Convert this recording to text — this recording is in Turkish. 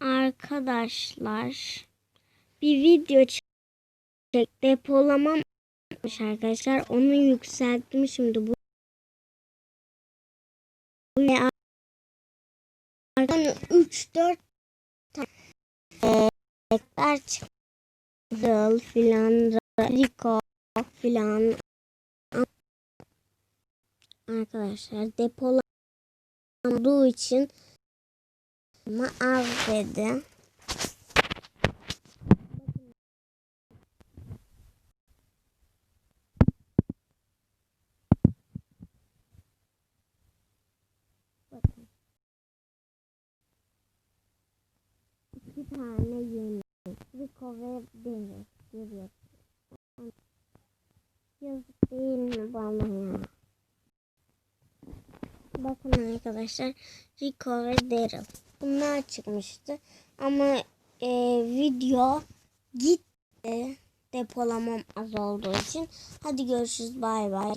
arkadaşlar bir video çek depolamam arkadaşlar. Onu yükselttim şimdi bu. Ve arkadan 3 4 tane çıktı filan Rico filan arkadaşlar depolam olduğu için ama dedi. Bakın. İki tane yeni. Rico ve Deniz. Görüyorsunuz. Yazık değil mi bana ya? Bakın arkadaşlar Rico ve Daryl. Bunlar çıkmıştı. Ama e, video gitti. Depolamam az olduğu için. Hadi görüşürüz. Bay bay.